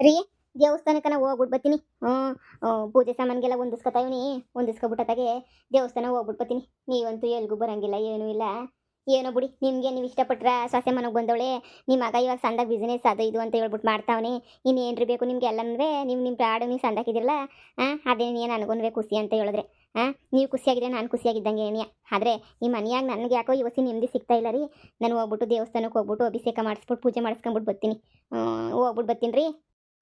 ರೀ ದೇವಸ್ಥಾನಕ್ಕೆ ನಾವು ಹೋಗ್ಬಿಟ್ಟು ಬರ್ತೀನಿ ಹ್ಞೂ, ಪೂಜೆ ಸಾಮಾನಿಗೆಲ್ಲ ಹೊಂದಿಸ್ಕೊತಾವಿನಿ ಹೊಂದಿಸ್ಕೊಬಿಟ್ಟತಾಗೆ ದೇವಸ್ಥಾನ ಹೋಗ್ಬಿಟ್ಟು ಬರ್ತೀನಿ ನೀವಂತೂ ಎಲ್ಗೂ ಬರಂಗಿಲ್ಲ, ಏನೂ ಇಲ್ಲ. ಏನೋ ಬಿಡಿ, ನಿಮಗೆ ನೀವು ಇಷ್ಟಪಟ್ರ ಸೊಸೆ ಮನೆಗೆ ಬಂದವಳೆ ನಿಮ್ಮ ಮಗ ಇವಾಗ ಸಂದಾಗ ಬಿಸ್ನೆಸ್ ಅದು ಇದು ಅಂತ ಹೇಳ್ಬಿಟ್ಟು ಮಾಡ್ತಾವನೆ. ಇನ್ನೇನ್ರಿ ಬೇಕು ನಿಮ್ಗೆ ಎಲ್ಲ ಅಂದರೆ ನೀವು ನಿಮ್ಮ ಪ್ರಾಡು ನೀವು ಸಂದಾಕಿದಿರಲ್ಲ ಹಾಂ ಅದೇ ನೀನು ನನಗೊಂದು ಖುಷಿ ಅಂತ ಹೇಳಿದ್ರೆ ಹಾಂ ನೀವು ಖುಷಿಯಾಗಿದ್ರೆ ನಾನು ಖುಷಿಯಾಗಿದ್ದಂಗೆ ಏನಿಯ? ಆದರೆ ಈ ಮನೆಯಾಗ ನನಗೆ ಯಾಕೋ ಇವತ್ತು ನೆಮ್ಮದಿ ಸಿಗ್ತಾ ಇಲ್ಲ ರೀ. ನಾನು ಹೋಗ್ಬಿಟ್ಟು ದೇವಸ್ಥಾನಕ್ಕೆ ಹೋಗ್ಬಿಟ್ಟು ಅಭಿಷೇಕ ಮಾಡಿಸ್ಬಿಟ್ಟು ಪೂಜೆ ಮಾಡಿಸ್ಕೊಂಬಿಟ್ಟು ಬರ್ತೀನಿ ಹೋಗ್ಬಿಟ್ಟು ಬರ್ತೀನಿ ರೀ.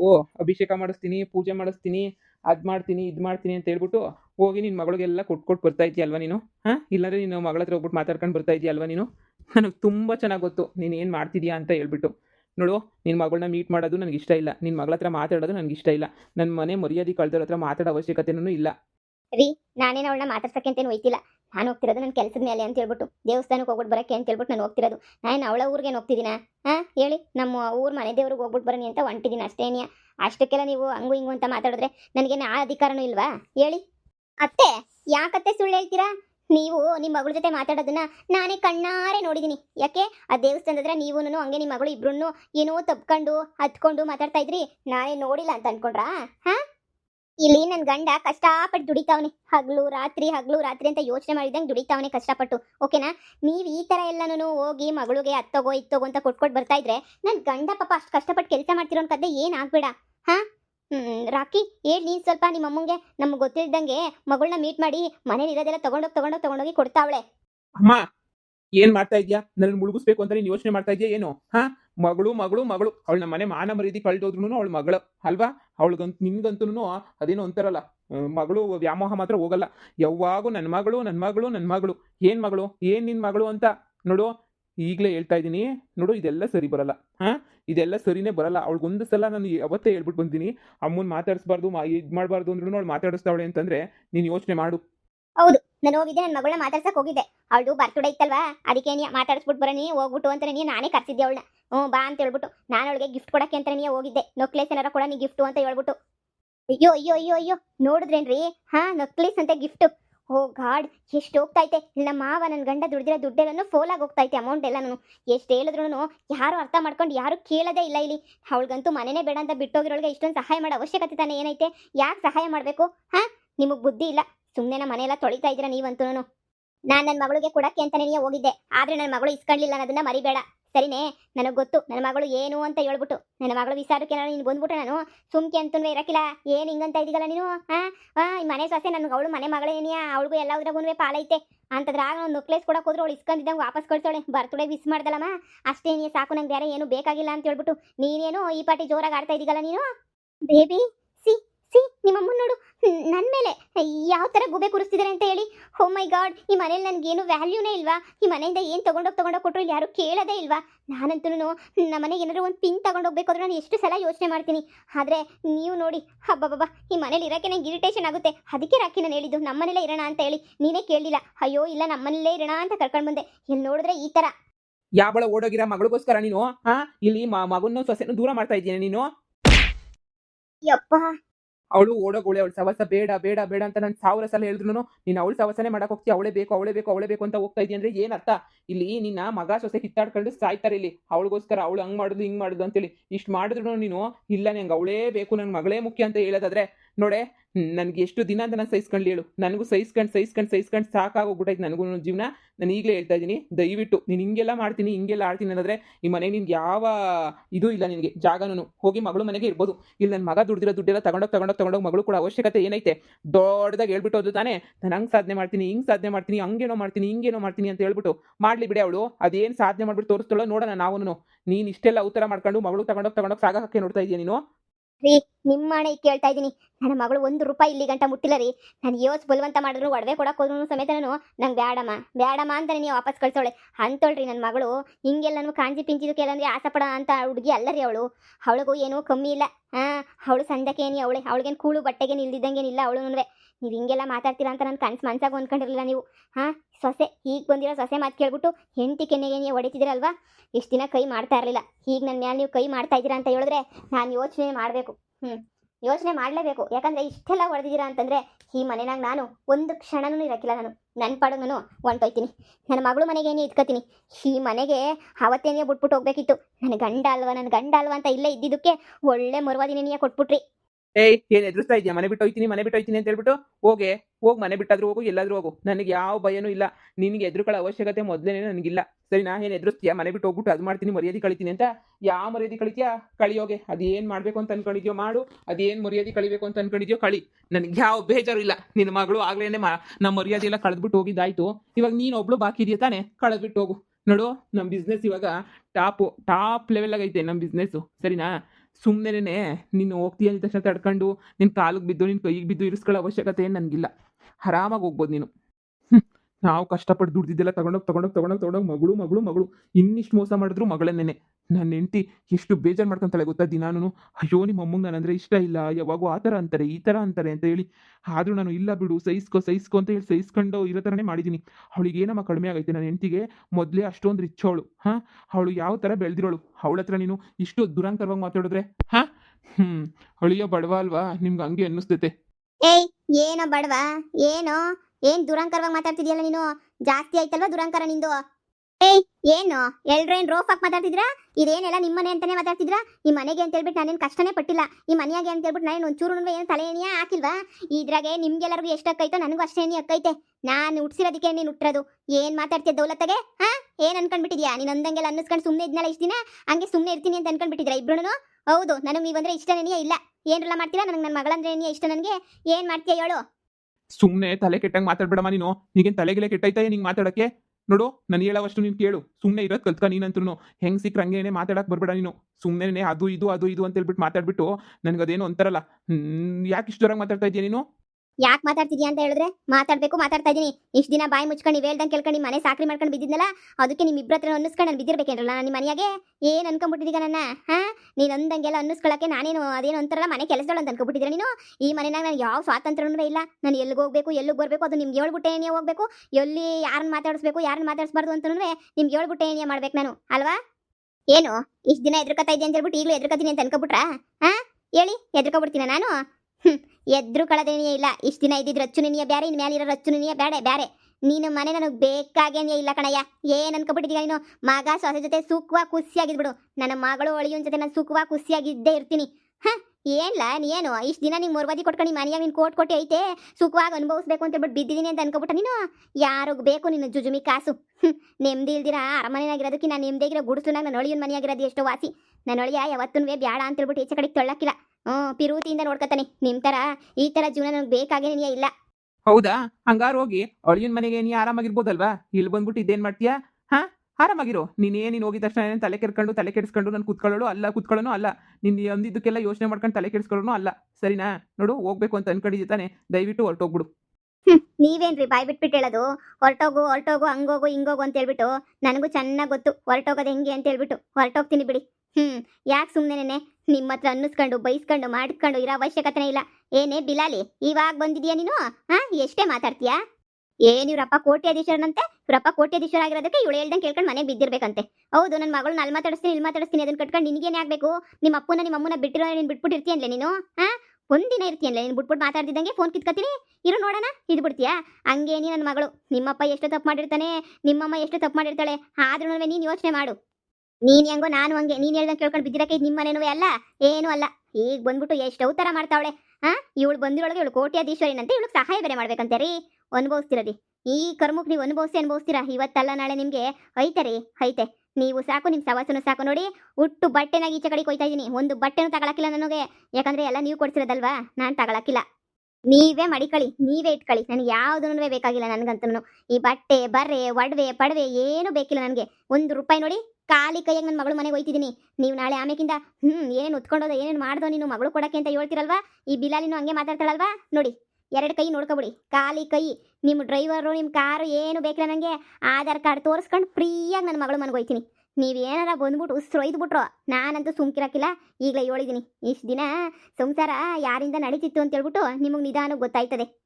ಓ, ಅಭಿಷೇಕ ಮಾಡಿಸ್ತೀನಿ, ಪೂಜೆ ಮಾಡಿಸ್ತೀನಿ, ಅದ್ ಮಾಡ್ತೀನಿ, ಇದು ಮಾಡ್ತೀನಿ ಅಂತ ಹೇಳ್ಬಿಟ್ಟು ಹೋಗಿ ನಿನ್ನ ಮಗಳಿಗೆಲ್ಲ ಕೊಟ್ಕೊಟ್ಟು ಬರ್ತಾ ಅಲ್ವಾ ನೀನು? ಹಾಂ? ಇಲ್ಲಾಂದ್ರೆ ನಿನ್ನ ಮಗಳ ಹತ್ರ ಹೋಗ್ಬಿಟ್ಟು ಮಾತಾಡ್ಕೊಂಡು ಬರ್ತಾ ಅಲ್ವಾ ನೀನು? ನನಗೆ ತುಂಬ ಚೆನ್ನಾಗಿ ಗೊತ್ತು, ನೀನು ಏನು ಮಾಡ್ತಿದ್ಯಾ ಅಂತ ಹೇಳ್ಬಿಟ್ಟು. ನೋಡು ನಿನ್ನ ಮಗಳನ್ನ ಮೀಟ್ ಮಾಡೋದು ನನಗೆ ಇಷ್ಟ ಇಲ್ಲ. ನಿನ್ನ ಮಗಳ ಹತ್ರ ಮಾತಾಡೋದು ನನಗೆ ಇಷ್ಟ ಇಲ್ಲ. ನನ್ನ ಮನೆ ಮರ್ಯಾದೆ ಕಳ್ದವ್ರ ಹತ್ರ ಮಾತಾಡೋ ಅವಶ್ಯಕತೆನೂ ಇಲ್ಲ. ರೀ, ನಾನೇನು ಅವಳನ್ನ ಮಾತಾಡ್ಸಕ್ಕೆ ಅಂತೇನು ಹೋಯ್ತಿಲ್ಲ. ನಾನು ಹೋಗ್ತಿರೋದು ನನ್ನ ಕೆಲಸದ ಮೇಲೆ ಅಂತ ಹೇಳ್ಬಿಟ್ಟು ದೇವಸ್ಥಾನಕ್ಕೆ ಹೋಗ್ಬಿಟ್ಟು ಬರಕ್ಕೆ ಅಂತ ಹೇಳ್ಬಿಟ್ಟು ನಾನು ಹೋಗ್ತಿರೋದು. ನಾನು ಅವಳ ಊರಿಗೆ ಹೋಗ್ತಿದ್ದೀನ ಹಾಂ, ಹೇಳಿ. ನಮ್ಮ ಊರು ಮನೆ ದೇವ್ರಿಗೆ ಹೋಗ್ಬಿಟ್ಟು ಬರೋನಿ ಅಂತ ಹೊಂಟಿದ್ದೀನಿ ಅಷ್ಟೇನಿಯ ಅಷ್ಟಕ್ಕೆಲ್ಲ ನೀವು ಹಂಗು ಹಿಂಗು ಅಂತ ಮಾತಾಡಿದ್ರೆ ನನಗೇನು ಆ ಅಧಿಕಾರನೂ ಇಲ್ವಾ? ಹೇಳಿ. ಅತ್ತೆ, ಯಾಕತ್ತೆ ಸುಳ್ಳು ಹೇಳ್ತೀರಾ? ನೀವು ನಿಮ್ಮ ಮಗಳ ಜೊತೆ ಮಾತಾಡೋದನ್ನ ನಾನೇ ಕಣ್ಣಾರೆ ನೋಡಿದ್ದೀನಿ ಯಾಕೆ? ಆ ದೇವಸ್ಥಾನದ್ರೆ ಹತ್ರ ನೀವೂ ಹಂಗೆ ನಿಮ್ಮ ಮಗಳು ಇಬ್ರು ಏನೋ ತಪ್ಕೊಂಡು ಹತ್ಕೊಂಡು ಮಾತಾಡ್ತಾ ಇದ್ರಿ. ನಾನೇ ನೋಡಿಲ್ಲ ಅಂತ ಅನ್ಕೊಂಡ್ರಾ? ಹಾಂ? ಇಲ್ಲಿ ನನ್ನ ಗಂಡ ಕಷ್ಟಪಟ್ಟು ದುಡಿತಾವನೆ. ಹಗ್ಲು ರಾತ್ರಿ ಹಗ್ಲು ರಾತ್ರಿ ಅಂತ ಯೋಚನೆ ಮಾಡಿದಂಗೆ ದುಡಿತಾವನೆ ಕಷ್ಟಪಟ್ಟು. ಓಕೆನಾ? ನೀವು ಈ ತರ ಎಲ್ಲನೂ ಹೋಗಿ ಮಗಳಿಗೆ ಅತ್ತೋಗೋ ಇತ್ತೋಗೋ ಅಂತ ಕೊಟ್ಕೊಟ್ಟು ಬರ್ತಾ ಇದ್ರೆ ನನ್ನ ಗಂಡ ಪಾಪ ಅಷ್ಟು ಕಷ್ಟಪಟ್ಟು ಕೆಲಸ ಮಾಡ್ತಿರೋ ಕದ್ದೆ ಏನು ಆಗ್ಬೇಡ? ಹಾಂ? ಹ್ಮ್ ರಾಕಿ, ಹೇಳಿ ನೀನು ಸ್ವಲ್ಪ ನಿಮ್ಮ ಅಮ್ಮಂಗೆ ನಮ್ಗೆ ಗೊತ್ತಿದ್ದಂಗೆ ಮಗಳನ್ನ ಮೀಟ್ ಮಾಡಿ ಮನೇಲಿ ಇರೋದೆಲ್ಲ ತಗೊಂಡೋಗಿ ತಗೊಂಡೋಗಿ ತಗೊಂಡೋಗಿ ಕೊಡ್ತಾವಳೆ. ಅಮ್ಮ, ಏನ್ ಮಾಡ್ತಾ ಇದೀಯಾ? ನನ್ನ ಮುಳುಗಿಸ್ಬೇಕು ಅಂತ ನೀನು ಯೋಚನೆ ಮಾಡ್ತಾ ಇದೆಯಾ ಏನು? ಹಾಂ? ಮಗಳು ಮಗಳು ಮಗಳು. ಅವಳು ನಮ್ಮ ಮನೆ ಮಾನ ಮರ್ಯಾದಿ ಕಳ್ದೋದ್ರು ಅವಳು ಮಗಳು, ಅಲ್ವಾ? ಅವಳಿಗಂತ ನಿನ್ಗಂತೂ ಅದೇನು ಅಂತಾರಲ್ಲ ಮಗಳು ವ್ಯಾಮೋಹ ಮಾತ್ರ ಹೋಗಲ್ಲ. ಯಾವಾಗೂ ನನ್ನ ಮಗಳು ನನ್ನ ಮಗಳು ನನ್ನ ಮಗಳು. ಏನು ಮಗಳು? ಏನು ನಿನ್ನ ಮಗಳು ಅಂತ? ನೋಡು, ಈಗಲೇ ಹೇಳ್ತಾ ಇದ್ದೀನಿ. ನೋಡು, ಇದೆಲ್ಲ ಸರಿ ಬರಲ್ಲ. ಹಾಂ? ಇದೆಲ್ಲ ಸರಿನೇ ಬರಲ್ಲ. ಅವಳಿಗೊಂದು ಸಲ ನಾನು ಯಾವತ್ತೇ ಹೇಳ್ಬಿಟ್ಟು ಬಂದಿನಿ, ಅಮ್ಮನ ಮಾತಾಡಿಸ್ಬಾರ್ದು, ಮಾ, ಇದು ಮಾಡಬಾರ್ದು ಅಂದ್ರೂ ಅವಳು ಮಾತಾಡಿಸ್ತಾವಳೆ ಅಂತಂದರೆ ನೀನು ಯೋಚನೆ ಮಾಡು. ನಾನು ಹೋಗಿದ್ದೆ ನನ್ನ ಮಗಳನ್ನ ಮಾತಾಡ್ಸಕ್ ಹೋಗಿದ್ದೆ. ಅವಳು ಬರ್ತಡೇ ಇತ್ತಲ್ವಾ? ಅದಕ್ಕೆ ನೀ ಮಾತಾಡಿಸ್ಬಿಟ್ಟು ಬರೋನಿ ಹೋಗ್ಬಿಟ್ಟು ಅಂತ ನೀ ನಾನೇ ಕರ್ಸಿದ್ದೆ ಅವಳನ್ನ ಹ್ಞೂ, ಬಾ ಅಂತ ಹೇಳ್ಬಿಟ್ಟು ನಾನು ಅವಳಿಗೆ ಗಿಫ್ಟ್ ಕೊಡಕ್ಕೆ ಅಂತ ನೀ ಹೋಗಿದ್ದೆ. ನೊಕ್ಲೇಸ್ ಏನಾರ ಕೊಡ, ನೀ ಗಿಫ್ಟು ಅಂತ ಹೇಳ್ಬಿಟ್ಟು. ಅಯ್ಯೋ ಅಯ್ಯೋ ಅಯ್ಯೋ ಅಯ್ಯೋ, ನೋಡಿದ್ರೇನ್ರಿ? ಹಾ, ನೊಕ್ಲೇಸ್ ಅಂತ ಗಿಫ್ಟ್ ಓ ಗಾಡ್, ಎಷ್ಟು ಹೋಗ್ತೈತೆ ಇಲ್ಲಿ ಮಾವ ನನ್ನ ಗಂಡ ದುಡ್ದಿರೋ ದುಡ್ಡೆಲ್ಲೂ ಫೋಲಾಗಿ ಹೋಗ್ತೈತೆ ಅಮೌಂಟ್ ಎಲ್ಲನೂ ಎಷ್ಟು ಹೇಳಿದ್ರು ಯಾರು ಅರ್ಥ ಮಾಡ್ಕೊಂಡು ಯಾರು ಕೇಳೋದೇ ಇಲ್ಲ ಇಲ್ಲಿ. ಅವಳಿಗಂತೂ ಮನೆನೇ ಬೇಡ ಅಂತ ಬಿಟ್ಟೋಗಿರೋಳಿಗೆ ಇಷ್ಟೊಂದು ಸಹಾಯ ಮಾಡೋ ಅವಶ್ಯಕತೆ ತಾನೇ ಏನೈತೆ? ಯಾಕೆ ಸಹಾಯ ಮಾಡಬೇಕು? ಹಾ, ನಿಮಗೆ ಬುದ್ಧಿ ಇಲ್ಲ. ಸುಮ್ಮನೆ ನಮ್ಮ ಮನೆಯೆಲ್ಲ ತೊಳಿತಾ ಇದ್ದೀರಾ ನೀವಂತೂ ನಾನು ನನ್ನ ಮಗಳಿಗೆ ಕೊಡಕ್ಕೆ ಅಂತಾನೆ ನೀ ಹೋಗಿದ್ದೆ. ಆದ್ರೆ ನನ್ನ ಮಗಳು ಇಸ್ಕೊಳ್ಳಿಲ್ಲ ಅನ್ನೋದನ್ನ ಮರಿಬೇಡ. ಸರಿನೇ? ನನಗೆ ಗೊತ್ತು. ನನ್ನ ಮಗಳು ಏನು ಅಂತ ಹೇಳ್ಬಿಟ್ಟು. ನನ್ನ ಮಗಳು ವಿಚಾರಕ್ಕೆ ನಾನು ನೀನು ಬಂದ್ಬಿಟ್ಟು ನಾನು ಸುಮ್ಕೆ ಅಂತೂ ಇರಕ್ಕಿಲ್ಲ. ಏನು ಹಿಂಗಂತ ಇದೀಗಲ್ಲ ನೀನು? ಹಾಂ ಈ ಮನೆ ಸೊಸೆ ನನಗೆ ಅವಳು ಮನೆ ಮಗಳೇನಿಯಾ ಅವಳಿಗೂ ಎಲ್ಲದ್ರಾಗೂ ಪಾಲೈತೆ. ಅಂತದ್ರಾಗ ಒಂದು ನೊಕ್ಲೇಸ್ ಕೊಡಕ್ಕೆ ಹೋದ್ರೆ ಅವಳು ಇಸ್ಕೊಂಡಿದ್ದಂಗೆ ವಾಪಸ್ ಕಳ್ಸೋಳೆ. Birthday miss ಮಾಡ್ದಲ್ಲಮ್ಮ? ಅಷ್ಟೇ ಸಾಕು, ನಂಗೆ ಬೇರೆ ಏನು ಬೇಕಾಗಿಲ್ಲ ಅಂತ ಹೇಳ್ಬಿಟ್ಟು ನೀನೇನು ಈ ಪಾಟಿ ಜೋರಾಗಿ ಆಡ್ತಾ ಇದೀಗಲ್ಲ ನೀನು? ಬೇಬಿ, ಸಿ ಸಿ ನೋಡು ನನ್ನ ಮೇಲೆ ಯಾವ ಥರ ಗುಬೆ ಕೂರಿಸ್ತಿದ್ದಾರೆ ಅಂತ ಹೇಳಿ? ಹೋ ಮೈ ಗಾಡ್ ಈ ಮನೇಲಿ ನನಗೇನು ವ್ಯಾಲ್ಯೂನೇ ಇಲ್ವಾ? ಈ ಮನೆಯಿಂದ ಏನು ತೊಗೊಂಡೋಗಿ ತೊಗೊಂಡೋಗಿ ಕೊಟ್ಟರು ಇಲ್ಲಿ ಯಾರು ಕೇಳೋದೇ ಇಲ್ವಾ? ನಾನಂತೂ ನಮ್ಮ ಮನೆಗೆ ಏನಾದರೂ ಒಂದು ಪಿನ್ ತೊಗೊಂಡೋಗ್ಬೇಕಾದ್ರೆ ನಾನು ಎಷ್ಟು ಸಲ ಯೋಚನೆ ಮಾಡ್ತೀನಿ. ಆದರೆ ನೀವು ನೋಡಿ ಹಬ್ಬಬ್ಬ ಈ ಮನೇಲಿ ಇರೋಕ್ಕೆ ನನಗೆ ಇರಿಟೇಷನ್ ಆಗುತ್ತೆ. ಅದಕ್ಕೆ ರಾಕಿ ನಾನು ಹೇಳಿದ್ದು ನಮ್ಮ ಮನೇಲೇ ಇರೋಣ ಅಂತ ಹೇಳಿ. ನೀನೇ ಕೇಳಲಿಲ್ಲ. ಅಯ್ಯೋ ಇಲ್ಲ ನಮ್ಮನೇಲೇ ಇರೋಣ ಅಂತ ಕರ್ಕೊಂಡು ಬಂದೆ. ಇಲ್ಲಿ ನೋಡಿದ್ರೆ ಈ ಥರ ಯಾವಳ ಓಡೋಗಿರೋ ಮಗಳಿಗೋಸ್ಕರ ನೀನು ಹಾ ಇಲ್ಲಿ ಮಗನ ಸೊಸೆನು ದೂರ ಮಾಡ್ತಾ ಇದ್ದೀನಿ ನೀನು? ಯಪ್ಪ ಅವಳು ಓಡೋಗೋಳೆ, ಅವಳು ಸವಸ ಬೇಡ ಬೇಡ ಬೇಡ ಅಂತ ನಾನು ಸಾವಿರ ಸಲ ಹೇಳಿದ್ರು ನೀನು ಅವಳು ಸವಸನೆ ಮಾಡಕ್ ಹೋಗ್ತಿ ಅವಳೇ ಬೇಕು ಅವಳೇ ಬೇಕು ಅವಳೇ ಬೇಕು ಅಂತ ಹೋಗ್ತಾ ಇದೀಯ ಅಂದ್ರೆ ಏನ್ ಅರ್ಥ? ಇಲ್ಲಿ ನಿನ್ನ ಮಗ ಸೊಸೆ ಕಿತ್ತಾಡ್ಕೊಂಡು ಸಾಯ್ತಾರೆ ಇಲ್ಲಿ. ಅವಳಿಗೋಸ್ಕರ ಅವಳು ಹಂಗ್ ಮಾಡುದು, ಹಿಂಗ್ ಮಾಡುದು ಅಂತೇಳಿ. ಇಷ್ಟು ಮಾಡಿದ್ರು ನೀನು ಇಲ್ಲ ನಂಗೆ, ಅವಳೇ ಬೇಕು ನನ್ನ ಮಗಳೇ ಮುಖ್ಯ ಅಂತ ಹೇಳೋದಾದ್ರೆ ನೋಡೆ, ನನಗೆ ಎಷ್ಟು ದಿನ ಅಂತ ನಾನು ಸಹಿಸ್ಕೊಂಡು ಹೇಳು. ನನಗೂ ಸಹಿಸ್ಕೊಂಡು ಸಹಿಸ್ಕೊಂಡು ಸಹಿಸ್ಕೊಂಡು ಸಾಕಾಗೋಗ್ಬಿಟ್ಟೈತೆ ನನಗೂ ಜೀವನ. ನಾನು ಈಗಲೇ ಹೇಳ್ತಾ ಇದ್ದೀನಿ, ದಯವಿಟ್ಟು, ನೀನು ಹಿಂಗೆಲ್ಲ ಮಾಡ್ತೀನಿ, ಹಿಂಗೆಲ್ಲ ಆಡ್ತೀನಿ ಅನ್ನೋದ್ರೆ ಈ ಮನೆ ನಿನ್ಗೆ ಯಾವ ಇದು ಇಲ್ಲ ನಿನಗೆ ಜಾಗನೂ ಹೋಗಿ ಮಗಳು ಮನೆಗೆ ಇರ್ಬೋದು. ಇಲ್ಲಿ ನನ್ನ ಮಗ ದುಡ್ದಿರೋ ದುಡ್ಡೆಲ್ಲ ತಗೊಂಡೋಗಿ ತಗೊಂಡೋಗಿ ತಗೊಂಡೋಗಿ ಮಗಳು ಕೂಡ ಅವಶ್ಯಕತೆ ಏನೈತೆ? ದೊಡ್ಡದಾಗಿ ಹೇಳ್ಬಿಟ್ಟು ಹೋದ್ರು ತಾನೇ, ನಾನು ಹಂಗೆ ಸಾಧನೆ ಮಾಡ್ತೀನಿ, ಹಿಂಗೆ ಸಾಧನೆ ಮಾಡ್ತೀನಿ, ಹಂಗೇನೋ ಮಾಡ್ತೀನಿ, ಹಿಂಗೇನೋ ಮಾಡ್ತೀನಿ ಅಂತ ಹೇಳ್ಬಿಟ್ಟು ಮಾಡ್ಲಿ ಬಿಡಿ ಅವಳು. ಅದೇನು ಸಾಧನೆ ಮಾಡ್ಬಿಟ್ಟು ತೋರಿಸ್ತಾಳೋ ನೋಡೋಣ ನಾವು ನೀನು ಇಷ್ಟೆಲ್ಲ ಉತ್ತರ ಮಾಡ್ಕೊಂಡು ಮಗಳು ತಗೊಂಡೋಗಿ ತಗೊಂಡೋಗಿ ಸಾಗಕ್ಕೆ ನೋಡ್ತಾ ಇದೀಯ ನೀನು? ನಿಮ್ಮ ಹಣೆ ಕೇಳ್ತಾ ಇದ್ದೀನಿ. ನನ್ನ ಮಗಳು ಒಂದು ರೂಪಾಯಿ ಇಲ್ಲಿ ಗಂಟ ಮುಟ್ಟಿಲ್ಲ ರೀ. ನಾನು ಯೋಸ್ ಬಲವಂತ ಮಾಡಿದ್ರು ಒಡವೆ ಕೊಡಕ್ಕೆ ಸಮೇತ ನಾನು ನಂಗೆ ಬೇಡಮ್ಮ ಬೇಡಮ್ಮ ಅಂತಾನೆ ನೀವು ವಾಪಸ್ ಕಳ್ಸೋಳೆ. ಅಂತೋಳ್ರಿ ನನ್ನ ಮಗಳು. ಹಿಂಗೆಲ್ಲ ನಾನು ಕಾಂಜಿ ಪಿಂಚಿದಕ್ಕೆ ಅಂದ್ರೆ ಆಸೆ ಪಡ ಅಂತ ಹುಡುಗಿ ಅಲ್ಲ ರೀ ಅವಳು. ಅವಳಿಗೂ ಏನೂ ಕಮ್ಮಿ ಇಲ್ಲ. ಹಾಂ, ಅವಳು ಸಂದಕ್ಕೇನಿ ಅವಳೆ, ಅವಳಿಗೇನು ಕೂಳು ಬಟ್ಟೆಗೆ ನಿಲ್ದಿದ್ದಂಗೇನಿಲ್ಲ ಅವಳು ನೀವು ಹಿಂಗೆಲ್ಲ ಮಾತಾಡ್ತೀರಾ ಅಂತ ನನ್ನ ಕನ್ಸು ಮನ್ಸಾಗ ಹೊಂದ್ಕೊಂಡಿರಲಿಲ್ಲ ನೀವು. ಹಾಂ, ಸೊಸೆ ಈಗ ಬಂದಿರೋ ಸೊಸೆ ಮಾತು ಕೇಳ್ಬಿಟ್ಟು ಹೆಂಡತಿ ಕೆನ್ನೆಗೆ ನೀವು ಹೊಡಿತಿದ್ದೀರಲ್ವಾ? ಇಷ್ಟು ದಿನ ಕೈ ಮಾಡ್ತಾ ಇರಲಿಲ್ಲ. ಈಗ ನನ್ನ ಮ್ಯಾಲೆ ನೀವು ಕೈ ಮಾಡ್ತಾ ಇದ್ದೀರಾ ಅಂತ ಹೇಳಿದ್ರೆ ನಾನು ಯೋಚನೆ ಮಾಡಬೇಕು. ಹ್ಞೂ ಯೋಚನೆ ಮಾಡಲೇಬೇಕು. ಯಾಕಂದ್ರೆ ಇಷ್ಟೆಲ್ಲ ಹೊಡೆದಿದ್ದೀರಾ ಅಂತಂದ್ರೆ, ಈ ಮನೆನಾಗ ನಾನು ಒಂದು ಕ್ಷಣನೂ ಇರಕ್ಕಿಲ್ಲ ನಾನು. ನನ್ನ ಪಾಡು ನಾನು ಹೊಂಟೋಯ್ತೀನಿ. ನನ್ನ ಮಗಳು ಮನೆಗೆ ಏನೇ ಇಟ್ಕೋತೀನಿ ಈ ಮನೆಗೆ ಅವತ್ತೇನೇ ಬಿಟ್ಬಿಟ್ಟು ಹೋಗ್ಬೇಕಿತ್ತು. ನನ್ನ ಗಂಡ ಅಲ್ವಾ? ನನ್ನ ಗಂಡ ಅಲ್ವಾ ಅಂತ ಇಲ್ಲೇ ಇದ್ದಿದ್ದಕ್ಕೆ ಒಳ್ಳೆ ಮರುವಾದಿನೇ ಕೊಟ್ಬಿಟ್ರಿ. ಏಯ್, ಏನ್ ಎದುರಿಸ್ತಾ ಇದೆಯಾ? ಮನೆ ಬಿಟ್ಟು ಹೋಯ್ತೀನಿ ಮನೆ ಬಿಟ್ಟು ಹೋಯ್ತೀನಿ ಅಂತ ಹೇಳ್ಬಿಟ್ಟು ಹೋಗೆ, ಹೋಗ್ ಮನೆ ಬಿಟ್ಟಾದ್ರೂ ಹೋಗು, ಎಲ್ಲಾದ್ರೂ ಹೋಗು. ನನಗೆ ಯಾವ ಭಯನೂ ಇಲ್ಲ. ನಿನಗೆ ಎದುರುಗಳ ಅವಶ್ಯಕತೆ ಮೊದಲೇ ನನಗಿಲ್ಲ. ಸರಿನಾ? ಏನ್ ಎದುರಿಸ್ತೀಯಾ? ಮನೆ ಬಿಟ್ಟು ಹೋಗ್ಬಿಟ್ಟು ಅದು ಮಾಡ್ತೀನಿ, ಮರ್ಯಾದೆ ಕಳಿತೀನಿ ಅಂತ ಯಾವ ಮರ್ಯಾದೆ ಕಳಿತೀಯಾ? ಕಳಿಯೋಗೆ ಏನು ಮಾಡಬೇಕು ಅಂತ ಅನ್ಕೊಂಡಿದ್ಯೋ ಮಾಡು. ಅದೇನ್ ಮರ್ಯಾದೆ ಕಳಿಬೇಕು ಅಂತ ಅನ್ಕೊಂಡಿದ್ಯೋ ಕಳಿ. ನನಗೆ ಯಾವ ಬೇಜಾರು ಇಲ್ಲ. ನಿನ್ನ ಮಗಳು ಆಗ್ಲೇನೆ ನಮ್ಮ ಮರ್ಯಾದೆ ಎಲ್ಲ ಕಳೆದ್ಬಿಟ್ಟು ಹೋಗಿದ್ದಾಯ್ತು. ಇವಾಗ ನೀನು ಒಬ್ಳು ಬಾಕಿ ಇದೆಯಾ ತಾನೆ? ಕಳೆದ್ಬಿಟ್ಟು ಹೋಗು. ನೋಡು ನಮ್ಮ ಬಿಸ್ನೆಸ್ ಇವಾಗ ಟಾಪು ಟಾಪ್ ಲೆವೆಲ್ ಆಗೈತೆ ನಮ್ಮ ಬಿಸ್ನೆಸ್ಸು ಸರಿನಾ? ಸುಮ್ಮನೆ ನೀನು ಹೋಗ್ತೀಯ ಅಂದ ತಕ್ಷಣ ತಡ್ಕೊಂಡು ನಿನ್ನ ಕಾಲಿಗೆ ಬಿದ್ದು ನಿನ್ನ ಕೈಗೆ ಬಿದ್ದು ಇರಿಸ್ಕೊಳ್ಳೋ ಅವಶ್ಯಕತೆ ಏನು ನನಗಿಲ್ಲ. ಆರಾಮಾಗಿ ಹೋಗ್ಬೋದು ನೀನು. ನಾವು ಕಷ್ಟಪಟ್ಟು ದುಡ್ದಿದ್ದೆಲ್ಲ ತಗೊಂಡೋಗಿ ತಗೊಂಡೋಗಿ ತಗೊಂಡೋಗಿ ತಗೊಂಡೋಗಿ ಮಗಳು ಮಗಳು ಮಗಳು. ಇನ್ನಿಷ್ಟು ಮೋಸ ಮಾಡಿದ್ರು ಮಗಳನ್ನೇನೆ. ನನ್ನ ಹೆಂಡತಿ ಎಷ್ಟು ಬೇಜಾರು ಮಾಡ್ಕೊಂತಾಳೆ ಗೊತ್ತಾ ದಿನಾನು ಅಯ್ಯೋ, ನಿಮ್ಮ ಅಮ್ಮಂಗೆ ನಾನಂದರೆ ಇಷ್ಟ ಇಲ್ಲ. ಯಾವಾಗೂ ಆ ಥರ ಅಂತಾರೆ, ಈ ಥರ ಅಂತಾರೆ ಅಂತ ಹೇಳಿ. ಆದರೂ ನಾನು ಇಲ್ಲ ಬಿಡು, ಸಹಿಸ್ಕೊ ಸಹಿಸ್ಕೊ ಅಂತ ಹೇಳಿ ಸಹಿಸ್ಕೊಂಡು ಇರೋ ಥರನೇ ಮಾಡಿದ್ದೀನಿ. ಅವಳಿಗೆ ಏನಮ್ಮ ಕಡಿಮೆ ಆಗೈತೆ? ನನ್ನ ಹೆಂಡತಿಗೆ ಮೊದಲೇ ಅಷ್ಟೊಂದು ರಿಚ್ ಅವಳು, ಹಾಂ? ಅವಳು ಯಾವ ಥರ ಬೆಳೆದಿರೋಳು? ಅವಳ ಹತ್ರ ನೀನು ಇಷ್ಟು ದುರಂಕರವಾಗಿ ಮಾತಾಡಿದ್ರೆ, ಹಾಂ? ಹ್ಞೂ ಅಳಿಯ ಬಡವ ಅಲ್ವಾ? ನಿಮ್ಗೆ ಹಂಗೆ ಅನ್ನಿಸ್ತೈತೆ. ಏಯ್, ಏನೋ ಬಡವಾ? ಏನೋ? ಏನ್ ದುರಂಕರವಾಗಿ ಮಾತಾಡ್ತಿದ್ಯಲ್ಲ ನೀನು? ಜಾಸ್ತಿ ಆಯ್ತಲ್ವಾ ದುರಂಕರ ನಿಂದು? ಏಯ್ ಏನು? ಎಲ್ರು ಏನ್ ರೋಫ್ ಹಾಕಿ ಮಾತಾಡ್ತಿದ್ರಾ? ಇದೇನೆಲ್ಲ ನಿಮ್ಮ ಮನೆ ಅಂತಾನೆ ಮಾತಾಡ್ತಿದ್ರಾ? ಈ ಮನೆಗೆ ಅಂತ ಹೇಳ್ಬಿಟ್ಟು ನಾನೇನು ಕಷ್ಟನೇ ಪಟ್ಟಿಲ್ಲ. ಈ ಮನೆಯಾಗೆ ಅಂತ ಹೇಳ್ಬಿಟ್ಟು ನಾನು ಒಂಚೂರು ಏನು ತಲೆ ಏನಿಯಾ ಹಾಕಿಲ್ವಾ? ಇದ್ರಾಗೆ ನಿಮ್ಗೆಲ್ಲರಿಗೂ ಎಷ್ಟು ಅಕ್ಕೈತೋ ನನಗೂ ಅಷ್ಟೇ ಏನಿ ಅಕ್ಕೈತೆ ನಾನು ಹುಟ್ಸಿರೋದಕ್ಕೆ ನೀನು ಹುಟ್ಟರೋದು ಏನ್ ಮಾತಾಡ್ತೀಯ ದೌಲತ್ತಗೆ? ಹಾ? ಏನ್ ಅನ್ಕೊಂಡ್ಬಿಟ್ಟಿದ್ಯಾ? ನೀನು ಅಂದಂಗೆಲ್ಲ ಅನ್ನಿಸ್ಕೊಂಡು ಸುಮ್ಮನೆ ಇದ್ನಲ್ಲ ಇಷ್ಟ ದಿನ? ಹಂಗೆ ಸುಮ್ಮನೆ ಇರ್ತೀನಿ ಅಂತ ಅನ್ಕೊಂಡ್ಬಿಟ್ಟಿದ್ರಾ ಇಬ್ರು ಹೌದು, ನನಗೆ ನೀವಂದ್ರೆ ಇಷ್ಟ ನನಗೆ ಇಲ್ಲ. ಏನೆಲ್ಲ ಮಾಡ್ತೀರಾ? ನನಗೆ ನನ್ನ ಮಗಳಂದ್ರೆ ಏನಿಯ ಇಷ್ಟ ನನಗೆ? ಏನ್ ಮಾಡ್ತೀಯ ಹೇಳು? ಸುಮ್ಮನೆ ತಲೆ ಕೆಟ್ಟಂಗೆ ಮಾತಾಡ್ಬೇಡಮ್ಮ ನೀನು. ನೀಗೇನು ತಲೆಗೆಲೆ ಕೆಟ್ಟೈತೆ ನಿಂಗೆ ಮಾತಾಡಕ್ಕೆ? ನೋಡು, ನಾನು ಹೇಳೋವಷ್ಟು ನೀನು ಕೇಳು. ಸುಮ್ಮನೆ ಇರೋದು ಕಲ್ತ್ಕ ನೀನಂತೂ ಹೆಂಗೆ ಸಿಕ್ಕ ಹಂಗೇನೆ ಮಾತಾಡಕ್ಕೆ ಬರಬೇಡ ನೀನು. ಸುಮ್ಮನೆ ಅದು ಇದು ಅದು ಇದು ಅಂತ ಹೇಳ್ಬಿಟ್ಟು ಮಾತಾಡ್ಬಿಟ್ಟು ಅದೇನೋ ಅಂತಾರಲ್ಲ ಯಾಕೆ ಇಷ್ಟು ಜೋರಾಗಿ ಮಾತಾಡ್ತಾ ಇದೀಯ ನೀನು? ಯಾಕೆ ಮಾತಾಡ್ತಿದ್ಯಾ ಅಂತ ಹೇಳಿದ್ರೆ, ಮಾತಾಡ್ಬೇಕು, ಮಾತಾಡ್ತಾ ಇದೀನಿ ಇಷ್ಟು ದಿನ ಬಾಯಿ ಮುಚ್ಕೊಂಡು ನೀವು ಹೇಳ್ದಂಗೆ ಕೇಳ್ಕೊಂಡು ಮನೆ ಸಾಕ್ರಿ ಮಾಡ್ಕೊಂಡು ಬಿದ್ದಿದ್ನಲ್ಲ, ಅದಕ್ಕೆ ನಿಮ್ಮ ಇಬ್ಬರ ಹತ್ರ ಅನ್ನಿಸ್ಕೊಂಡು ನಾನು ಬಿದ್ದಿರ್ಬೇಕೇನಲ್ಲ ನಾನು ನಿಮ್ಮ ಮನೆಯಾಗೆ ಏನು ಅನ್ಕೊಂಬಿಟ್ಟಿದ್ದೀಗ ನನ್ನ? ಹಾಂ? ನೀನು ಅಂದಂಗೆಲ್ಲ ಅನ್ನಿಸ್ಕೊಳಕ್ಕೆ ನಾನೇನು ಅದೇನು ಅಂತಾರಲ್ಲ ಮನೆ ಕೆಲಸದಳು ಅಂತ ಅನ್ಕೊಂಬಿಟ್ಟಿದ್ರೆ ನೀನು? ಈ ಮನೆಯಾಗ ನಾನು ಯಾವ ಸ್ವಾತಂತ್ರ್ಯನೂ ಇಲ್ಲ. ನಾನು ಎಲ್ಲಿಗೆ ಹೋಗಬೇಕು ಎಲ್ಲಿಗೆ ಬರಬೇಕು, ಅದು ನಿಮ್ಗೆ ಹೇಳ್ಬಿಟ್ಟೆ ಏನೇ ಹೋಗ್ಬೇಕು? ಎಲ್ಲಿ ಯಾರನ್ನ ಮಾತಾಡಿಸ್ಬೇಕು ಯಾರನ್ನ ಮಾತಾಡಿಸ್ಬಾರ್ದು ಅಂತನೂ ನಿಮ್ಗೆ ಹೇಳ್ಬಿಟ್ಟೆ ಏನೇ ಮಾಡ್ಬೇಕು ನಾನು? ಅಲ್ವಾ? ಏನು? ಇಷ್ಟು ದಿನ ಎದುರ್ಕೊತಾ ಇದ್ದೆ ಅಂತ ಹೇಳ್ಬಿಟ್ಟು ಈಗಲೂ ಎದ್ರಕತ್ತೀನಿ ಅಂತ ಅನ್ಕೊಬಿಟ್ರಾ ಹಾ? ಹೇಳಿ, ಎದ್ರಕೊಬಿಡ್ತೀನ ನಾನು? ಎದ್ರು ಕಳದೇನಿಯೇ ಇಲ್ಲ. ಇಷ್ಟು ದಿನ ಇದ್ದಿದ್ದು ರಚ್ಚು ಬ್ಯಾರೆ, ಇನ್ ಮೇಲಿರೋ ರಚ್ಚು ನಿನಿಯ ಬೇಡ ಬೇರೆ ನೀನು ಮನೆ ನನಗೆ ಬೇಕಾಗೇನೇ ಇಲ್ಲ ಕಣಯ್ಯ. ಏನ್ ಅನ್ಕೊಬಿಟ್ಟಿದ್ಯಾ ನೀನು? ಮಗ ಸೊಸೆ ಜೊತೆ ಸುಖವಾಗಿ ಖುಷಿಯಾಗಿದ್ಬಿಡು. ನನ್ನ ಮಗಳು ಒಳಿಯೋನ್ ಜೊತೆ ನಾನು ಸುಖವಾಗಿ ಖುಷಿಯಾಗಿದ್ದೇ ಇರ್ತೀನಿ. ಹ? ಏನ್ಲ, ನೀನು? ಇಷ್ಟು ದಿನ ನಿಂಗೆ ಮೂರ್ವಾದಿ ಕೊಟ್ಕೊಂಡು ಮನೆಯಾಗ ನೀನು ಕೋಟ್ ಕೊಟ್ಟಿ ಐತೆ, ಸುಖವಾಗಿ ಅನುಭವಿಸ್ಬೇಕು ಅಂತ ಹೇಳ್ಬಿಟ್ಟು ಬಿದ್ದಿದ್ದೀನಿ ಅಂತ ಅನ್ಕೊಬಿಟ್ಟ ನೀನು? ಯಾರು ಬೇಕು ನಿನ್ನ ಜುಜುಮಿ ಕಾಸು? ನೆಮ್ಮದಿ ಇಲ್ದಿರ ಅರಮನೆಯಾಗಿರೋದಕ್ಕೆ ನಾನು ನೆಮ್ಮದಿಗಿರೋ ಗುಡಿಸುನಾಗ ನಾನು ಒಳಿಯನ್ ಮನೆಯಾಗಿರೋದು ಎಷ್ಟು ವಾಸಿ. ನನ್ನ ಒಳಿಯ ಯಾವತ್ತೂ ಬ್ಯಾಡ ಅಂತ ಹೇಳ್ಬಿಟ್ಟು ಈಚೆ ಕಡೆಗೆ ತೊಳ್ಳಕ್ಕಿಲ್ಲ. ಹ್ಞೂ ಪಿರುತಿಯಿಂದ ನೋಡ್ಕೊತಾನೆ. ನಿಮ್ಮ ಥರ ಈ ಥರ ಜೀವನ ನನಗೆ ಬೇಕಾಗೇನೇ ಇಲ್ಲ. ಹೌದಾ? ಹಂಗಾರು ಹೋಗಿ ಅಳಿಯನ್ ಮನೆಗೆ ನೀ ಆರಾಮಾಗಿರ್ಬೋದಲ್ವಾ? ಇಲ್ಲಿ ಬಂದ್ಬಿಟ್ಟು ಇದೇನ್ ಮಾಡ್ತೀಯಾ? ಹಾ? ಆರಾಮಾಗಿರು. ನೀನೇ ನೀನು ಹೋಗಿದ ತಕ್ಷಣ ತಲೆ ಕೆರ್ಕೊಂಡು ತಲೆ ಕೆಡಿಸ್ಕೊಂಡು ನಾನು ಕುತ್ಕೊಳ್ಳೋಳು? ಅಲ್ಲ, ಕುತ್ಕೊಳ್ಳೋನು ಅಲ್ಲ. ನಿನ್ನ ಅಂದಿದ್ದಕ್ಕೆಲ್ಲ ಯೋಚನೆ ಮಾಡ್ಕೊಂಡು ತಲೆ ಕೆಡಿಸ್ಕೊಳ್ಳೋನು ಅಲ್ಲ. ಸರಿನಾ? ನೋಡು, ಹೋಗ್ಬೇಕು ಅಂತ ಅನ್ಕೊಂಡಿದ್ದೆ ತಾನೆ. ದಯವಿಟ್ಟು ಹೊರಟೋಗ್ಬಿಡು. ನೀವೇನ್ರಿ ಬಾಯ್ ಬಿಟ್ಬಿಟ್ಟು ಹೇಳೋದು? ಹೊರಟೋಗು ಹೊರಟೋಗು, ಹಂಗೋಗು, ಹಿಂಗೋಗು ಅಂತ ಹೇಳ್ಬಿಟ್ಟು ನನಗೂ ಚೆನ್ನಾಗಿ ಗೊತ್ತು. ಹೊರಟೋಗೋದು ಹೆಂಗೆ ಅಂತ ಹೇಳ್ಬಿಟ್ಟು. ಹೊರಟೋಗ್ತೀನಿ ಬಿಡಿ. ಹ್ಞೂ ಯಾಕೆ ಸುಮ್ಮನೆ ನಿಮ್ಮ ಹತ್ರ ಅನ್ನಿಸ್ಕೊಂಡು, ಬೈಸ್ಕೊಂಡು, ಮಾಡಿಸ್ಕೊಂಡು ಇರೋ ಅವಶ್ಯಕತೆನೇ ಇಲ್ಲ. ಏನೇ ಬಿಲಾಲಿ, ಇವಾಗ ಬಂದಿದ್ಯಾ ನೀನು? ಹಾ ಎಷ್ಟೇ ಮಾತಾಡ್ತೀಯಾ? ಏನಿವ್ರಪ್ಪ ಕೋಟ್ಯಾಧೀಶರನಂತೆ ಇವ್ರಪ್ಪ ಕೋಟ್ಯಾಧೀಶರ ಆಗಿರೋದಕ್ಕೆ ಇವಳು ಹೇಳ್ದಂಗೆ ಕೇಳ್ಕೊಂಡು ಮನೆಗೆ ಬಿದ್ದಿರ್ಬೇಕಂತೆ. ಹೌದು ನನ್ನ ಮಗಳು ಅಲ್ಲಿ ಮಾತಾಡಿಸ್ತೀನಿ, ಇಲ್ಲಿ ಮಾತಾಡಿಸ್ತೀನಿ, ಅದನ್ನ ಕಟ್ಕೊಂಡು ನಿನಗೇನೇ ಆಗಬೇಕು? ನಿಮ್ಮ ಅಪ್ಪನ, ನಿಮ್ಮ ಅಮ್ಮನ ಬಿಟ್ಟಿರೋ ನೀನು ಬಿಟ್ಬಿಟ್ಟಿರ್ತೀಯನ್ಲೆ ನೀನು? ಹಾ? ಒಂದಿನ ಇರ್ತೀಯಲ್ಲ ನೀನು ಬಿಟ್ಬಿಟ್ಟು ಮಾತಾಡ್ತಿದ್ದಂಗೆ ಫೋನ್ ಕಿತ್ಕೊತೀನಿ? ಇರು ನೋಡೋಣ ಇದು ಬಿಡ್ತೀಯಾ ಹಂಗೇನಿ ನನ್ನ ಮಗಳು. ನಿಮ್ಮಪ್ಪ ಎಷ್ಟು ತಪ್ಪು ಮಾಡಿರ್ತಾನೆ, ನಿಮ್ಮಮ್ಮ ಎಷ್ಟು ತಪ್ಪು ಮಾಡಿರ್ತಾಳೆ. ಆದ್ರೂ ನೀನು ಯೋಚನೆ ಮಾಡು. ನೀನು ಹೆಂಗೋ ನಾನು ಹಂಗೆ, ನೀನು ಹೇಳ್ದಂಗೆ ಕೇಳ್ಕೊಂಡು ಬಿದ್ದಿರಕ್ಕೆ ಇದು ನಿಮ್ಮ ಮನೆನೂ ಅಲ್ಲ? ಏನೂ ಅಲ್ಲ. ಈಗ ಬಂದ್ಬಿಟ್ಟು ಎಷ್ಟು ಥರ ಮಾಡ್ತಾವಳೆ. ಹಾಂ? ಇವಳು ಬಂದಿರೋಳಗೆ ಇವಳು ಕೋಟ್ಯಾಧೀಶ್ವರಿನಂತೆ ಇವಳು ಸಹಾಯ ಬೇರೆ ಮಾಡ್ಬೇಕಂತೆ ರೀ. ಅನುಭವಿಸ್ತಿರೋದಿ. ಈ ಕರ್ಮಕ್ಕೆ ನೀವು ಅನುಭವಿಸಿ ಅನುಭವಿಸ್ತೀರಾ? ಇವತ್ತಲ್ಲ, ನಾಳೆ ನಿಮಗೆ ಐತೆ ರೀ ಐತೆ ನೀವು ಸಾಕು ನಿಮ್ಮ ಸವಾಸನು ಸಾಕು ನೋಡಿ. ಹುಟ್ಟು ಬಟ್ಟೆನಾಗ ಈಚೆ ಕಡೆ ಕೊಯ್ತಾ ಇದ್ದೀನಿ. ಒಂದು ಬಟ್ಟೆನೂ ತಗೊಳಕಿಲ್ಲ ನನಗೆ. ಯಾಕಂದ್ರೆ ಎಲ್ಲ ನೀವು ಕೊಡ್ಸಿರೋದಲ್ವಾ? ನಾನು ತಗೊಳಕಿಲ್ಲ ನೀವೇ ಮಡಿಕಳಿ ನೀವೇ ಇಟ್ಕಳಿ ನನಗೆ ಯಾವುದೂ ಬೇಕಾಗಿಲ್ಲ ನನಗಂತೂ ಈ ಬಟ್ಟೆ, ಬರ್ರೆ, ಒಡವೆ, ಪಡವೆ ಏನೂ ಬೇಕಿಲ್ಲ ನನಗೆ. ಒಂದು ರೂಪಾಯಿ ನೋಡಿ. ಖಾಲಿ ಕೈಯಾಗ ನನ್ನ ಮಗಳು ಮನೆಗೆ ಹೋಯ್ತಿದ್ದೀನಿ ನೀವು ನಾಳೆ ಆಮೇಕಿಂದ ಹ್ಮ್, ಏನೇನು ಉತ್ಕೊಂಡೋದ ಏನೇನು ಮಾಡ್ದೋ ನೀನು ಮಗಳು ಕೊಡಕ್ಕೆ ಅಂತ ಹೇಳ್ತಿರಲ್ವಾ? ಈ ಬಿಲಾಲಿನೂ ಹಂಗೆ ಮಾತಾಡ್ತಾಳಲ್ವಾ? ನೋಡಿ. ಎರಡು ಕೈ ನೋಡ್ಕೊಬಿಡಿ. ಖಾಲಿ ಕೈ. ನಿಮ್ಮ ಡ್ರೈವರು, ನಿಮ್ಮ ಕಾರು ಏನು ಬೇಕಿಲ್ಲ ನನಗೆ ಆಧಾರ್ ಕಾರ್ಡ್ ತೋರಿಸ್ಕೊಂಡು ಫ್ರೀಯಾಗಿ ನನ್ನ ಮಗಳು ಮನೆಗೆ ಹೋಯ್ತೀನಿ. ನೀವು ಏನಾರ ಬಂದ್ಬಿಟ್ಟು ಉಸ್ರು ಒಯ್ದುಬಿಟ್ರು. ನಾನಂತೂ ಸುಮ್ಕಿರಾಕಿಲ್ಲ. ಈಗಲೇ ಹೇಳಿದ್ದೀನಿ ಇಷ್ಟು ದಿನ ಸಂಸಾರ ಯಾರಿಂದ ನಡೀತಿತ್ತು ಅಂತ ಹೇಳ್ಬಿಟ್ಟು ನಿಮಗೆ ನಿಧಾನ ಗೊತ್ತಾಯ್ತದೆ.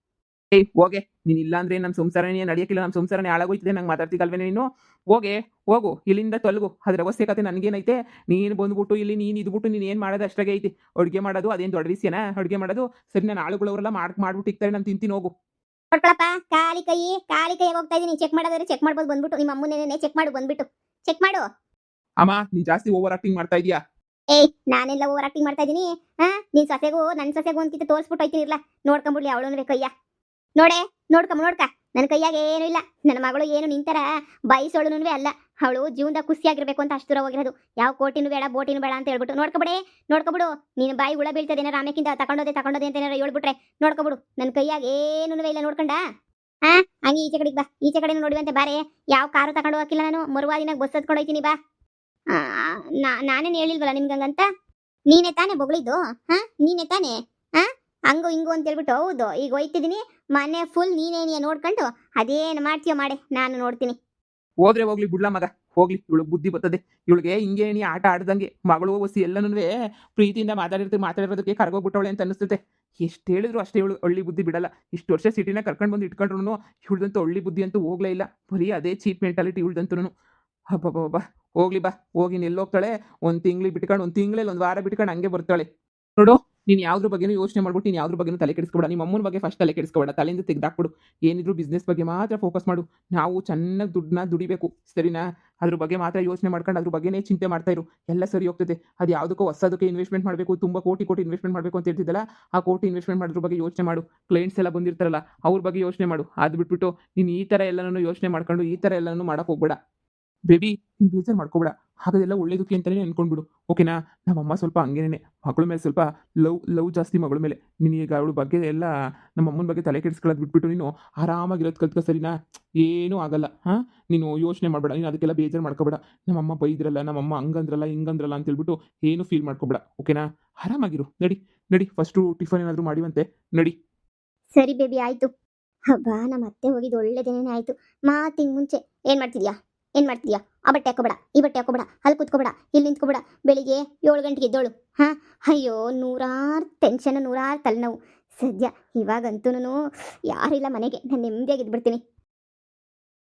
ಏಯ್ ಹೋಗೆ. ನೀನು ಇಲ್ಲ ಅಂದ್ರೆ ನಮ್ಮ ಸಂಸಾರನೇ ನಡೆಯಕ್ಕಿಲ್ಲ ನಮ್ಮ ಸಂಸಾರನೇ ಹಾಳಾಗೋಯ್ತಿದೆ ನಂಗೆ ಮಾತಾಡ್ತಿಗಲ್ವೇ ನೀನು? ಹೋಗೆ ಹೋಗು ಇಲ್ಲಿಂದ ತೊಲಗು. ಅದ್ರ ಅವಶ್ಯಕತೆ ನನಗೇನೈತೆ? ನೀನು ಬಂದ್ಬಿಟ್ಟು ಇಲ್ಲಿ ನೀನು ಇದ್ಬಿಟ್ಟು ನೀನು ಏನು ಮಾಡೋದು ಅಷ್ಟಾಗೆ ಐತಿ. ಅಡುಗೆ ಮಾಡೋದು ಅದೇನು ದೊಡ್ಡ ವಿಷಯನಾ? ಅಡುಗೆ ಮಾಡೋದು ಸರಿ ನಾನು ಆಳುಗಳವರೆಲ್ಲ ಮಾಡ್ ಮಾಡ್ಬಿಟ್ಟು ಇಕ್ತಾರೆ ನಾನು ತಿಂತೀನಿ ಹೋಗು. ನೋಡ್ಕೊಳಪ್ಪ ಕಾಲಿ ಕೈ ಕಾಲಿ ಕೈ ಹೋಗ್ತಾ ಇದೀನಿ. ಚೆಕ್ ಮಾಡೋದಾದ್ರೆ ಚೆಕ್ ಮಾಡ್ಬೋದು ಬಂದ್ಬಿಟ್ಟು. ನಿಮ್ಮ ಅಮ್ಮನೇನೆ ಚೆಕ್ ಮಾಡು ಬಂದ್ಬಿಟ್ಟು. ಚೆಕ್ ಮಾಡು. ಅಮ್ಮ ನೀ ಜಾಸ್ತಿ ಓವರ್ ಆಕ್ಟಿಂಗ್ ಮಾಡ್ತಾ ಇದೀಯಾ? ಏಯ್ ನಾನೆಲ್ಲ ಓವರ್ ಆಕ್ಟಿಂಗ್ ಮಾಡ್ತಾ ಇದೀನಿ. ಹಾ ನಿನ್ ಸಸೆಗೂ ನನ್ನ ಸಸೆಗೂ ಅಂತಿತ್ತು ತೋರಿಸ್ಬಿಟ್ಟು ಹೋಯ್ತೀನಿ ಇರ್ಲ. ನೋಡ್ಕೊಂಬಿಡ್ಲಿ ಅವಳು ಕೈಯ ನೋಡೆ, ನೋಡ್ಕಮ್ಮ, ನೋಡ್ಕ. ನನ್ನ ಕೈಯಾಗ ಏನು ಇಲ್ಲ. ನನ್ನ ಮಗಳು ಏನು ನಿಂತರ. ಬಯಸೋಳುನೂ ಅಲ್ಲ. ಅವಳು ಜೀವನದ ಖುಷಿಯಾಗಿರ್ಬೇಕು ಅಂತ ಅಷ್ಟು ಹೋಗಿರೋದು. ಯಾವ ಕೋಟಿನೂ ಬೇಡ, ಬೋಟಿನೂ ಬೇಡ ಅಂತ ಹೇಳ್ಬಿಟ್ಟು ನೋಡ್ಕೊಬಿಡೆ, ನೋಡ್ಕೊಬಿಡು. ನೀನು ಬಾಯಿ ಹುಳ ಬೀಳ್ತದೆ ಏನಾರ ಆಮೇಕಿಂದ ತಗೊಂಡೋದೆ ತಗೊಂಡೋದೆ ಅಂತ ಏನಾರ ಹೇಳ್ಬಿಟ್ರೆ ನೋಡ್ಕೊಬಿಡು. ನನ್ನ ಕೈಯಾಗ ಏನೂ ಇಲ್ಲ ನೋಡ್ಕೊಂಡ. ಹಾ ಹಂಗೆ ಈಚೆ ಕಡೆಗೆ ಬಾ. ಈಚೆ ಕಡೆ ನೋಡುವಂತೆ ಬಾರೆ. ಯಾವ ಕಾರು ತಗೊಂಡು ಹೋಗಿಲ್ಲ ನಾನು. ಮರುವಾದಿನಾಗ ಬಸ್ ಹತ್ಕೊಂಡು ಹೋಯ್ತೀನಿ ಬಾ. ನಾನೇನ್ ಹೇಳಿಲ್ವಲ್ಲ ನಿಮ್ಗಂಗಂತ? ನೀನೇ ತಾನೇ ಬೊಗಳಿದ್ದು? ಹಾ, ನೀನೇ ತಾನೇ? ಹಾ ಹಂಗು ಹಿಂಗು ಅಂತ ಹೇಳ್ಬಿಟ್ಟು, ಹೌದು, ಈಗ ಹೋಯ್ತಿದ್ದೀನಿ ಮನೆ ಫುಲ್ ನೀನೇನಿಯ ನೋಡ್ಕೊಂಡು ಅದೇನು ಮಾಡ್ತೀಯೋ ಮಾಡಿ, ನಾನು ನೋಡ್ತೀನಿ. ಹೋದ್ರೆ ಹೋಗ್ಲಿ ಬಿಡ್ಲ ಮಗ, ಹೋಗ್ಲಿ ಇವಳು ಬುದ್ಧಿ ಬರ್ತದೆ. ಇವಳಿಗೆ ಹಿಂಗೆ ನೀ ಆಟ ಆಡ್ದಂಗೆ, ಮಗಳು, ಒಸಿ ಎಲ್ಲನೂ ಪ್ರೀತಿಯಿಂದ ಮಾತಾಡಿರ್ತೀವಿ ಮಾತಾಡಿರೋದಕ್ಕೆ ಕರ್ಗೋಗ್ಬಿಟ್ಟವಳೆ ಅಂತ ಅನಿಸ್ತದೆ ಎಷ್ಟು ಹೇಳಿದ್ರು ಅಷ್ಟೇ ಇವಳು ಒಳ್ಳೆ ಬುದ್ಧಿ ಬಿಡಲ್ಲ. ಇಷ್ಟು ವರ್ಷ ಸಿಟಿನ ಕರ್ಕೊಂಡು ಬಂದು ಇಟ್ಕೊಂಡ್ರು ಇವಳ್ದಂತೂ ಒಳ್ಳೆ ಬುದ್ಧಿ ಅಂತೂ ಹೋಗ್ಲೇ ಇಲ್ಲ. ಬರೀ ಅದೇ ಚೀಪ್ ಮೆಂಟಾಲಿಟಿ ಇವಳ್ದಂತೂ ಹಬ್ಬ ಹೋಗ್ಲಿ ಬಾ, ಹೋಗಿ ಹೋಗ್ತಾಳೆ ಒಂದು ತಿಂಗ್ಳಿಗೆ ಬಿಟ್ಕೊಂಡು, ಒಂದು ತಿಂಗಳಲ್ಲಿ ಒಂದು ವಾರ ಬಿಟ್ಕೊಂಡು ಹಂಗೆ ಬರ್ತಾಳೆ. ನೋಡು ನೀನು ಯಾವ್ದ್ರ ಬಗ್ಗೆನೂ ಯೋಚನೆ ಮಾಡ್ಬಿಟ್ಟು ನೀನು ಯಾವ್ದ್ರ ಬಗ್ಗೆನೂ ತಲೆ ಕೆಡಿಸ್ಕೊಬೇಡ. ನಿಮ್ಮ ಅಮ್ಮನ ಬಗ್ಗೆ ಫಸ್ಟ್ ತಲೆ ಕೆಡಿಸ್ಕೊಬೇಡ. ತಲೆಯಿಂದ ತೆಗ್ದಾಕ್ಬಿಡು. ಏನಿದ್ರು ಬಿಸ್ನೆಸ್ ಬಗ್ಗೆ ಮಾತ್ರ ಫೋಕಸ್ ಮಾಡು. ನಾವು ಚೆನ್ನಾಗಿ ದುಡ್ಡನ್ನ ದುಡಿಬೇಕು. ಸರಿನಾ? ಅದ್ರ ಬಗ್ಗೆ ಮಾತ್ರ ಯೋಚನೆ ಮಾಡ್ಕೊಂಡು ಅದ್ರ ಬಗ್ಗೆನೇ ಚಿಂತೆ ಮಾಡ್ತಾ ಇರು. ಎಲ್ಲ ಸರಿ ಹೋಗ್ತದೆ. ಅದು ಯಾವುದಕ್ಕೋ ಹೊಸದಕ್ಕೆ ಇನ್ವೆಸ್ಟ್ಮೆಂಟ್ ಮಾಡಬೇಕು. ತುಂಬ ಕೋಟಿ ಕೋಟಿ ಇನ್ವೆಸ್ಟ್ಮೆಂಟ್ ಮಾಡಬೇಕು ಅಂತ ಹೇಳ್ತಿದ್ದಲ್ಲ, ಆ ಕೋಟಿ ಇನ್ವೆಸ್ಟ್ಮೆಂಟ್ ಮಾಡಿದ್ರ ಬಗ್ಗೆ ಯೋಚನೆ ಮಾಡು. ಕ್ಲೈಂಟ್ಸ್ ಎಲ್ಲ ಬಂದಿರ್ತಾರಲ್ಲ, ಅವ್ರ ಬಗ್ಗೆ ಯೋಚನೆ ಮಾಡು. ಅದು ಬಿಟ್ಬಿಟ್ಟು ನೀನು ಈ ಥರ ಎಲ್ಲನೂ ಯೋಚನೆ ಮಾಡ್ಕೊಂಡು ಈ ಥರ ಎಲ್ಲನೂ ಮಾಡಕ್ ಹೋಗ್ಬೇಡ. ಬೇಬಿ, ನೀನು ಬೇಜಾರು ಮಾಡ್ಕೋಬೇಡ. ಹಾಗಾದೆಲ್ಲ ಒಳ್ಳೇದಕ್ಕೆ ಅಂತಲೇ ಅನ್ಕೊಂಡ್ಬಿಡು. ಓಕೆನಾ? ನಮ್ಮಮ್ಮ ಸ್ವಲ್ಪ ಹಂಗೇನೆ. ಮಗಳ ಮೇಲೆ ಸ್ವಲ್ಪ ಲವ್ ಲವ್ ಜಾಸ್ತಿ ಮಗಳ ಮೇಲೆ. ನೀನು ಈಗ ಅವಳ ಬಗ್ಗೆ ಎಲ್ಲ ನಮ್ಮಮ್ಮನ ಬಗ್ಗೆ ತಲೆ ಕೆಡಿಸ್ಕೊಳ್ಳೋದು ಬಿಟ್ಬಿಟ್ಟು ನೀನು ಆರಾಮಾಗಿರೋದು ಕಲ್ತ್ಕೊ ಸರಿನಾ? ಏನೂ ಆಗಲ್ಲ. ಹಾಂ? ನೀನು ಯೋಚನೆ ಮಾಡಬೇಡ. ನೀನು ಅದಕ್ಕೆಲ್ಲ ಬೇಜಾರು ಮಾಡ್ಕೋಬೇಡ. ನಮ್ಮಮ್ಮ ಬೈದ್ರಲ್ಲ, ನಮ್ಮಮ್ಮ ಹಂಗಂದ್ರಲ್ಲ, ಹಿಂಗಂದ್ರಲ್ಲ ಅಂತ ಹೇಳ್ಬಿಟ್ಟು ಏನು ಫೀಲ್ ಮಾಡ್ಕೋಬೇಡ. ಓಕೆನಾ? ಆರಾಮಾಗಿರು. ನಡಿ ನಡಿ. ಫಸ್ಟು ಟಿಫನ್ ಏನಾದರೂ ಮಾಡಿವಂತೆ. ನಡಿ. ಸರಿ ಬೇಬಿ ಆಯ್ತು. ಹಬ್ಬ ನಮ್ಮ ಅತ್ತೆ ಹೋಗಿದ್ದು ಒಳ್ಳೆದೇನೇ ಆಯ್ತು. ಮಾತಿಂಗ್ ಮುಂಚೆ. ಏನು ಮಾಡ್ತಿದ್ಯಾ? ಏನ್ ಮಾಡ್ತಿದ್ಯಾ? ಆ ಬಟ್ಟೆ ಹಾಕೋಬೇಡ ಈ ಬಟ್ಟೆ ಹಾಕೋಬೇಡ ಅಲ್ಲಿ ಕುತ್ಕೋಬೇಡ, ಇಲ್ಲಿ ನಿಂತ್ಕೋಬೇಡ. ಬೆಳಿಗ್ಗೆ ಏಳು ಗಂಟೆಗೆ ಎದ್ದೋಳು. ಹಾಂ? ಅಯ್ಯೋ, ನೂರಾರು ಟೆನ್ಷನ್ ನೂರಾರು ತಲೆನೋವು. ಸದ್ಯ ಇವಾಗಂತೂ ಯಾರಿಲ್ಲ ಮನೆಗೆ. ನಾನು ನೆಮ್ಮದಿಯಾಗಿ ಇದ್ಬಿಡ್ತೀನಿ